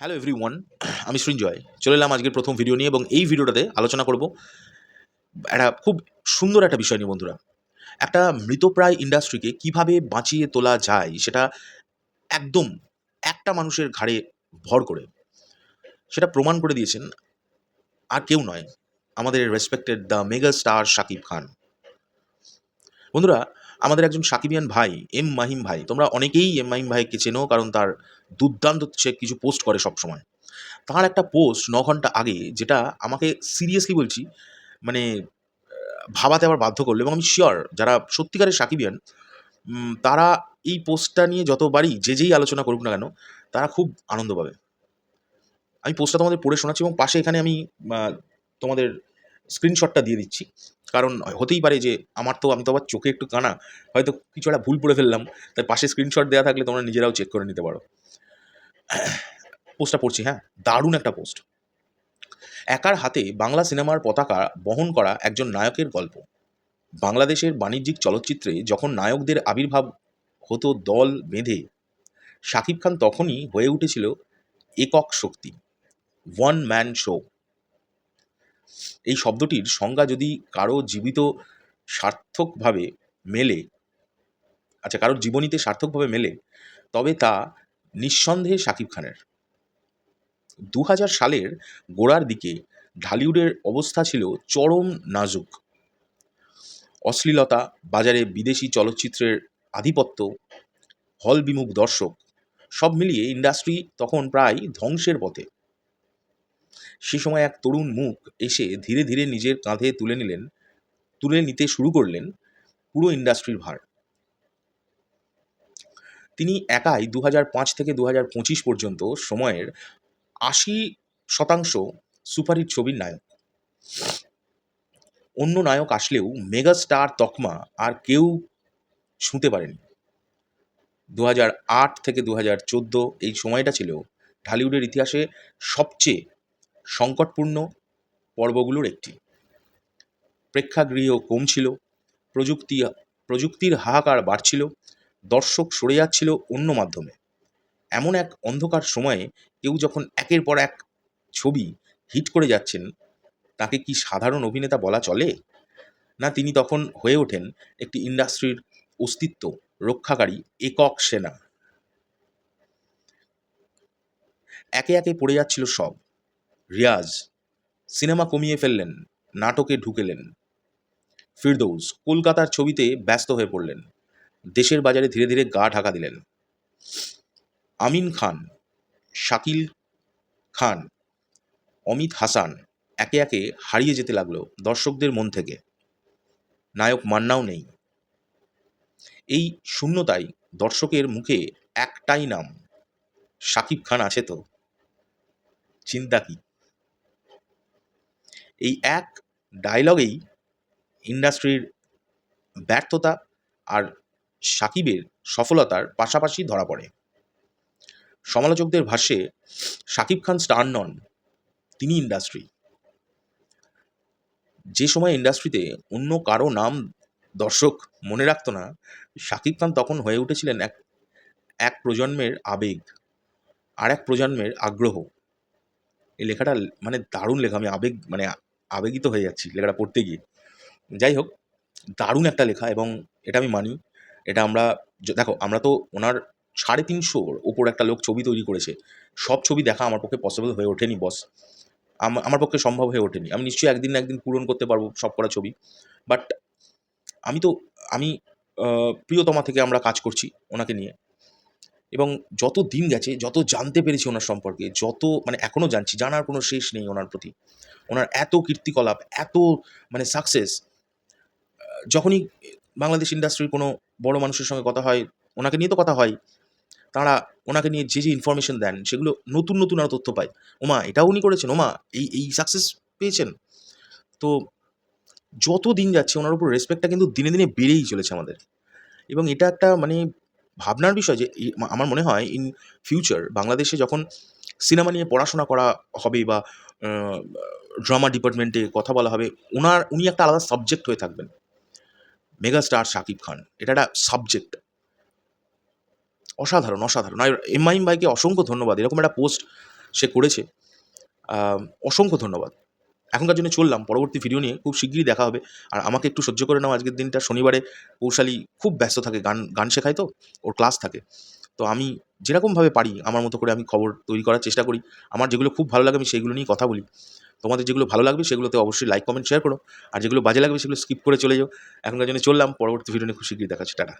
Hello everyone আমি সৃঞ্জয়। চলে এলাম আজকের প্রথম ভিডিও নিয়ে এবং এই ভিডিওটাতে আলোচনা করব একটা খুব সুন্দর একটা বিষয় নিয়ে বন্ধুরা। একটা মৃতপ্রায় ইন্ডাস্ট্রিকে কীভাবে বাঁচিয়ে তোলা যায় সেটা একদম একটা মানুষের ঘাড়ে ভর করে। সেটা প্রমাণ করে দিয়েছেন আর কেউ নয়, আমাদের respected the mega star Shakib Khan. বন্ধুরা আমাদের একজন সাকিবিয়ান ভাই, এম মাহিম ভাই, তোমরা অনেকেই এম মাহিম ভাইকে চেনো কারণ তার দুর্দান্ত সে কিছু পোস্ট করে সব সময় তার একটা পোস্ট ন ঘণ্টা আগে যেটা আমাকে সিরিয়াসলি বলছি মানে ভাবাতে আবার বাধ্য করল এবং আমি শিওর যারা সত্যিকারের সাকিবিয়ান তারা এই পোস্টটা নিয়ে যতবারই যে যেই আলোচনা করুক না কেন, তারা খুব আনন্দ পাবে। আমি পোস্টটা তোমাদের পড়ে শোনাচ্ছি এবং পাশে এখানে আমি তোমাদের স্ক্রিনশটটা দিয়ে দিচ্ছি। কারণ হতেই পারে যে আমার তো, আমি তো আবার চোখে একটু কানা। হয়তো কিছু একটা ভুল পড়ে ফেললাম, তাই পাশে স্ক্রিনশট দেওয়া থাকলে তোমরা নিজেরাও চেক করে নিতে পারো। পোস্টটা পড়ছি হ্যাঁ? দারুণ একটা পোস্ট। একার হাতে বাংলা সিনেমার পতাকা বহন করা একজন নায়কের গল্প। বাংলাদেশের বাণিজ্যিক চলচ্চিত্রে যখন নায়কদের আবির্ভাব হতো দল বেঁধে, শাকিব খান তখনই হয়ে উঠেছিল একক শক্তি ওয়ান ম্যান শো এই শব্দটির সংজ্ঞা যদি কারও জীবিত সার্থকভাবে মেলে আচ্ছা কারোর জীবনীতে সার্থকভাবে মেলে, তবে তা নিঃসন্দেহে শাকিব খানের। দু হাজার সালের গোড়ার দিকে ঢালিউডের অবস্থা ছিল চরম নাজুক। অশ্লীলতা, বাজারে বিদেশি চলচ্চিত্রের আধিপত্য, হল বিমুখ দর্শক, সব মিলিয়ে ইন্ডাস্ট্রি তখন প্রায় ধ্বংসের পথে। সে সময় এক তরুণ মুখ এসে ধীরে ধীরে নিজের কাঁধে তুলে নিলেন, তুলে নিতে শুরু করলেন পুরো ইন্ডাস্ট্রির ভার। তিনি একাই দু থেকে দু পর্যন্ত সময়ের আশি শতাংশ সুপারহিট ছবির নায়ক। অন্য নায়ক আসলেও মেগা স্টার তকমা আর কেউ ছুঁতে পারেনি দু থেকে দু এই সময়টা ছিল ঢালিউডের ইতিহাসে সবচেয়ে সংকটপূর্ণ পর্বগুলোর একটি। প্রেক্ষাগৃহ কমছিল, প্রযুক্তি, প্রযুক্তির হাহাকার বাড়ছিল, দর্শক সরে যাচ্ছিল অন্য মাধ্যমে। এমন এক অন্ধকার সময়ে কেউ যখন একের পর এক ছবি হিট করে যাচ্ছেন, তাকে কি সাধারণ অভিনেতা বলা চলে? না, তিনি তখন হয়ে ওঠেন একটি ইন্ডাস্ট্রির অস্তিত্ব রক্ষাকারী একক সেনা। একে একে পড়ে যাচ্ছিল সব। রিয়াজ, সিনেমা কমিয়ে ফেললেন, নাটকে ঢুকেলেন। ফিরদৌস কলকাতার ছবিতে ব্যস্ত হয়ে পড়লেন। দেশের বাজারে ধীরে ধীরে গা ঢাকা দিলেন। আমিন খান, শাকিল খান, অমিত হাসান একে একে হারিয়ে যেতে লাগল দর্শকদের মন থেকে। নায়ক মান্নাও নেই। এই শূন্যতাই দর্শকের মুখে একটাই নাম, শাকিব খান আছে তো। চিন্তা কি? এই এক ডায়লগেই ইন্ডাস্ট্রির ব্যর্থতা আর সাকিবের সফলতার পাশাপাশি ধরা পড়ে। সমালোচকদের ভাষ্যে শাকিব খান স্টার নন, তিনি ইন্ডাস্ট্রি যে সময় ইন্ডাস্ট্রিতে অন্য কারও নাম দর্শক মনে রাখতো না শাকিব খান তখন হয়ে উঠেছিলেন এক এক প্রজন্মের আবেগ আর এক প্রজন্মের আগ্রহ। এই লেখাটা মানে দারুণ লেখা, আমি আবেগ মানে আবেগিত হয়ে যাচ্ছি লেখাটা পড়তে গিয়ে। যাই হোক, দারুণ একটা লেখা এবং এটা আমি মানি। এটা আমরা দেখো, আমরা তো ওনার সাড়ে তিনশোর ওপর একটা লোক ছবি তৈরি করেছে। সব ছবি দেখা আমার পক্ষে পসিবল হয়ে ওঠেনি বস আম- আমার পক্ষে সম্ভব হয়ে ওঠেনি। আমি নিশ্চয়ই একদিন না একদিন পূরণ করতে পারব সব করা ছবি। বাট আমি তো, আমি প্রিয়তমা থেকে আমরা কাজ করছি ওনাকে নিয়ে। এবং যত দিন গেছে, যত জানতে পেরেছি ওনার সম্পর্কে, যত মানে এখনও জানছি, জানার কোনো শেষ নেই ওনার প্রতি। ওনার এত কীর্তিকলাপ, এত মানে সাকসেস যখনই বাংলাদেশ ইন্ডাস্ট্রির কোনো বড় মানুষের সঙ্গে কথা হয়, ওনাকে নিয়ে তো কথা হয়, তারা ওনাকে নিয়ে যে যে ইনফরমেশন দেন, সেগুলো নতুন নতুন আরও তথ্য পায়। ওমা, এটাও উনি করেছেন, ওমা, এই এই সাকসেস পেয়েছেন। তো যত দিন যাচ্ছে, ওনার উপর রেসপেক্টটা কিন্তু দিনে দিনে বেড়েই চলেছে আমাদের। এবং এটা একটা মানে ভাবনার বিষয় যে আমার মনে হয় ইন ফিউচার বাংলাদেশে যখন সিনেমা নিয়ে পড়াশোনা করা হবে বা ড্রামা ডিপার্টমেন্টে কথা বলা হবে ওনার উনি একটা আলাদা সাবজেক্ট হয়ে থাকবেন। মেগাস্টার শাকিব খান, এটা একটা সাবজেক্ট অসাধারণ অসাধারণ। আর এমআইএম ভাইকে অসংখ্য ধন্যবাদ, এরকম একটা পোস্ট সে করেছে। অসংখ্য ধন্যবাদ। এখনকার জন্য চললাম, পরবর্তী ভিডিও নিয়ে খুব শিগগিরই দেখা হবে। আর আমাকে একটু সহ্য করে নাও আজকের দিনটা। শনিবারে কৌশালী খুব ব্যস্ত থাকে, গান গান শেখায় তো, ওর ক্লাস থাকে। তো আমি যেরকমভাবে পারি, আমার মতো করে আমি খবর তৈরি করার চেষ্টা করি। আমার যেগুলো খুব ভালো লাগে আমি সেইগুলো নিয়েই কথা বলি। তোমাদের যেগুলো ভালো লাগবে সেগুলোতে অবশ্যই লাইক কমেন্ট শেয়ার করো। আর যেগুলো বাজে লাগবে সেগুলো স্কিপ করে চলে যাও। এখনকার জন্য চললাম, পরবর্তী ভিডিও নিয়ে খুব শিগগিরই দেখাচ্ছি টাটা।